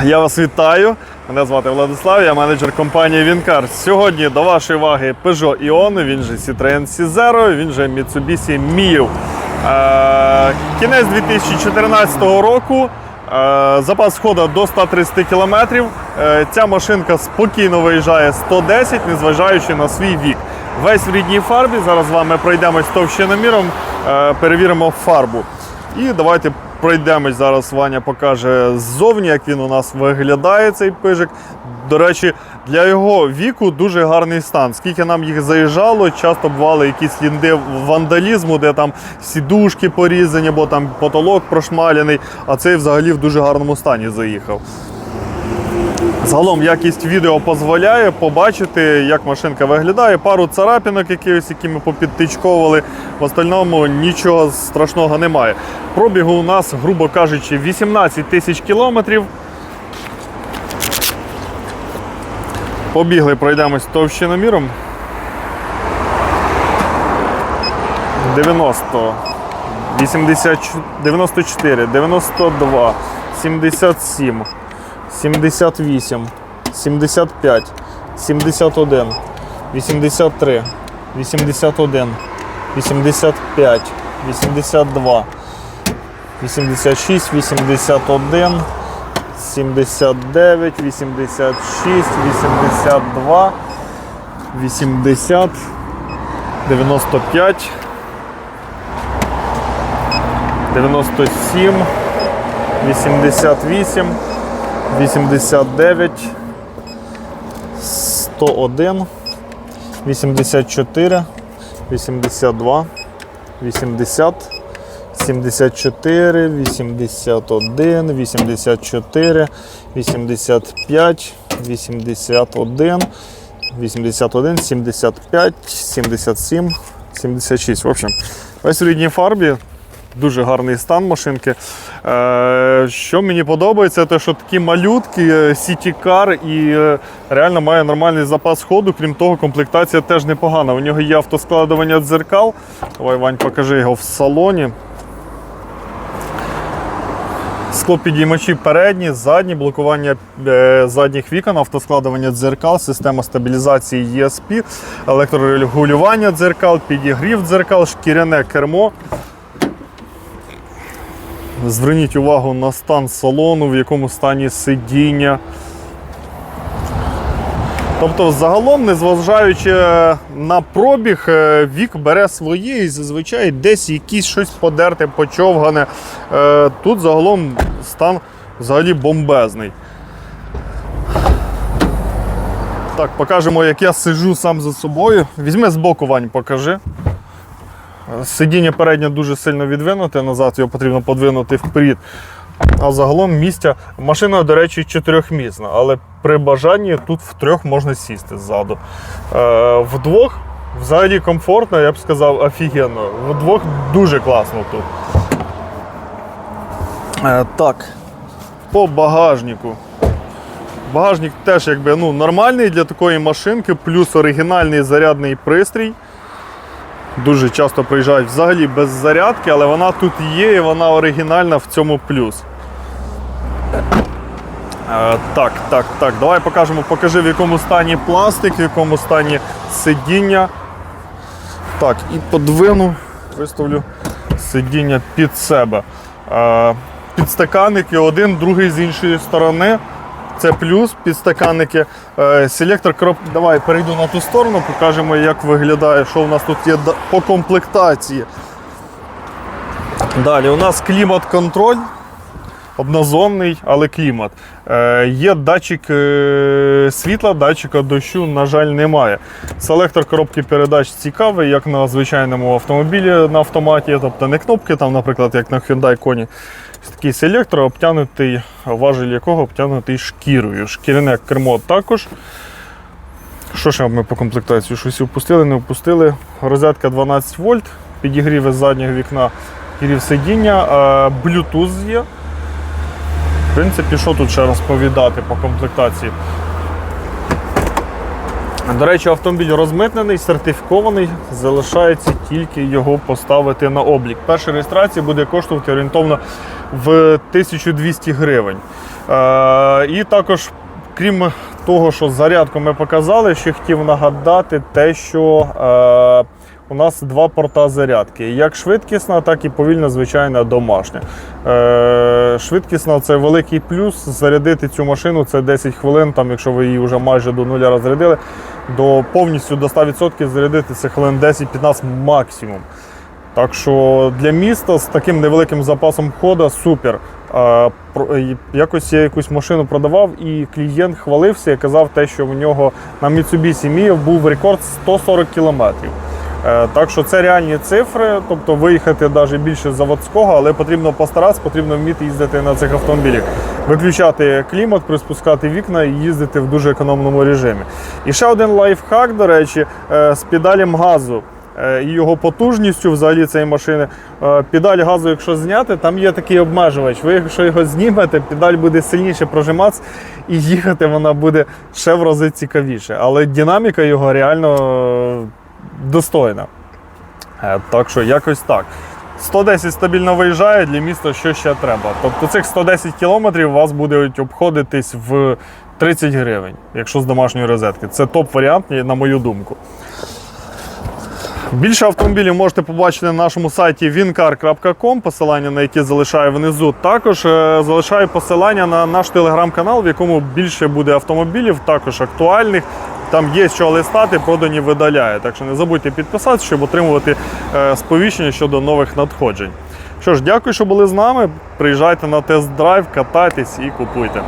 Я вас вітаю. Мене звати Владислав, я менеджер компанії Вінкар. Сьогодні до вашої уваги Peugeot Ion, він же Citroen C0, він же Mitsubishi Mio. Е, кінець 2014 року. Е, запас ходу до 130 км. Е, ця машинка спокійно виїжджає 110, незважаючи на свій вік. Весь в рідній фарбі. Зараз з вами пройдемось товщиноміром, перевіримо фарбу. І давайте пройдемось зараз. Ваня покаже ззовні, як він у нас виглядає, цей пижик. До речі, для його віку дуже гарний стан. Скільки нам їх заїжджало, часто бували якісь лінди вандалізму, де там сідушки порізані, бо там потолок прошмаляний, а цей взагалі в дуже гарному стані заїхав. Загалом якість відео дозволяє побачити, як машинка виглядає. Пару царапінок, якихось, які ми попідтичковували. В остальному нічого страшного немає. Пробігу у нас, грубо кажучи, 18 тисяч кілометрів. Побігли, пройдемось товщиноміром. 90, 80, 94, 92, 77. 78, 75, 71, 83, 81, 85, 82, 86, 81, 79, 86, 82, 80, 95, 97, 88, 89, 101, 84, 82, 80, 74, 81, 84, 85, 81, 81, 75, 77, 76. В общем, весь в рідній фарбі. Дуже гарний стан машинки. Е, що мені подобається, те, що такі малютки, е, Car і е, реально має нормальний запас ходу. Крім того, комплектація теж непогана. У нього є автоскладування дзеркал. Давай, Вань, покажи його в салоні. Склопідіймачі передні, задні, блокування задніх вікон, автоскладування дзеркал, система стабілізації ESP, електрорегулювання дзеркал, підігрів дзеркал, шкіряне кермо. Зверніть увагу на стан салону, в якому стані сидіння. Тобто, загалом, незважаючи на пробіг, е, вік бере своє і зазвичай десь якісь щось подерте, почовгане. Е, Тут загалом стан взагалі бомбезний. Так, покажемо, як я сиджу сам за собою. Візьми з боку, Вань, покажи. Сидіння переднє дуже сильно відвинуте назад, його потрібно подвинути вперед. А загалом місця. Машина, до речі, чотирьохмісна, але при бажанні тут втрьох можна сісти ззаду. Е, вдвох взагалі комфортно, я б сказав, офігенно. Вдвох дуже класно тут. Е, так, по багажнику. Багажник теж якби, ну, нормальний для такої машинки, плюс оригінальний зарядний пристрій. Дуже часто приїжджають взагалі без зарядки, але вона тут є і вона оригінальна в цьому плюс. Е, так, так, так. Давай покажемо, покажи в якому стані пластик, в якому стані сидіння. Так, і подвину, виставлю сидіння під себе. Е, підстаканники один, другий з іншої сторони. Це плюс підстаканники. Е, Селектор кроп... Давай перейду на ту сторону, покажемо, як виглядає, що у нас тут є по комплектації. Далі у нас клімат-контроль. Однозонний, але клімат. Е, є датчик е, світла, датчика дощу, на жаль, немає. Селектор коробки передач цікавий, як на звичайному автомобілі на автоматі, тобто не кнопки, там, наприклад, як на Hyundai Kona. Такий селектор, обтянутий, важель якого обтянутий шкірою. Шкіряне кермо також. Що ще ми по комплектації? Щось впустили, не впустили. Розетка 12 вольт, підігрів заднього вікна, підігрів сидіння, Bluetooth є. Принципі, що тут ще розповідати по комплектації? До речі, автомобіль розмитнений, сертифікований, залишається тільки його поставити на облік. Перша реєстрація буде коштувати орієнтовно в 1200 гривень. Е, і також, крім того, що зарядку ми показали, ще хотів нагадати те, що е, у нас два порта зарядки. Як швидкісна, так і повільна, звичайна домашня. Е, швидкісна це великий плюс. Зарядити цю машину це 10 хвилин, там, якщо ви її вже майже до нуля розрядили, до повністю до 100% зарядити це хвилин 10-15 максимум. Так що для міста з таким невеликим запасом хода супер. І якось я якусь машину продавав, і клієнт хвалився і казав те, що в нього на Mitsubishi Mio був рекорд 140 кілометрів. Е, Так що це реальні цифри, тобто виїхати навіть більше заводського, але потрібно постаратися, потрібно вміти їздити на цих автомобілях. Виключати клімат, приспускати вікна і їздити в дуже економному режимі. І ще один лайфхак, до речі, е, з педалем газу. е, І його потужністю взагалі цієї машини. Педаль газу, якщо зняти, там є такий обмежувач. Ви, якщо його знімете, педаль буде сильніше прожиматися і їхати вона буде ще в рази цікавіше. Але динаміка його реально достойна. Е, Так що якось так. 110 стабільно виїжджає для міста, що ще треба. Тобто цих 110 кілометрів вас будуть обходитись в 30 гривень, якщо з домашньої розетки. Це топ-варіант, на мою думку. Більше автомобілів можете побачити на нашому сайті wincar.com, посилання на яке залишаю внизу. Також е, залишаю посилання на наш телеграм-канал, в якому більше буде автомобілів, також актуальних. Там є що листати, продані видаляє. Так що не забудьте підписатися, щоб отримувати е, сповіщення щодо нових надходжень. Що ж, дякую, що були з нами. Приїжджайте на тест-драйв, катайтесь і купуйте.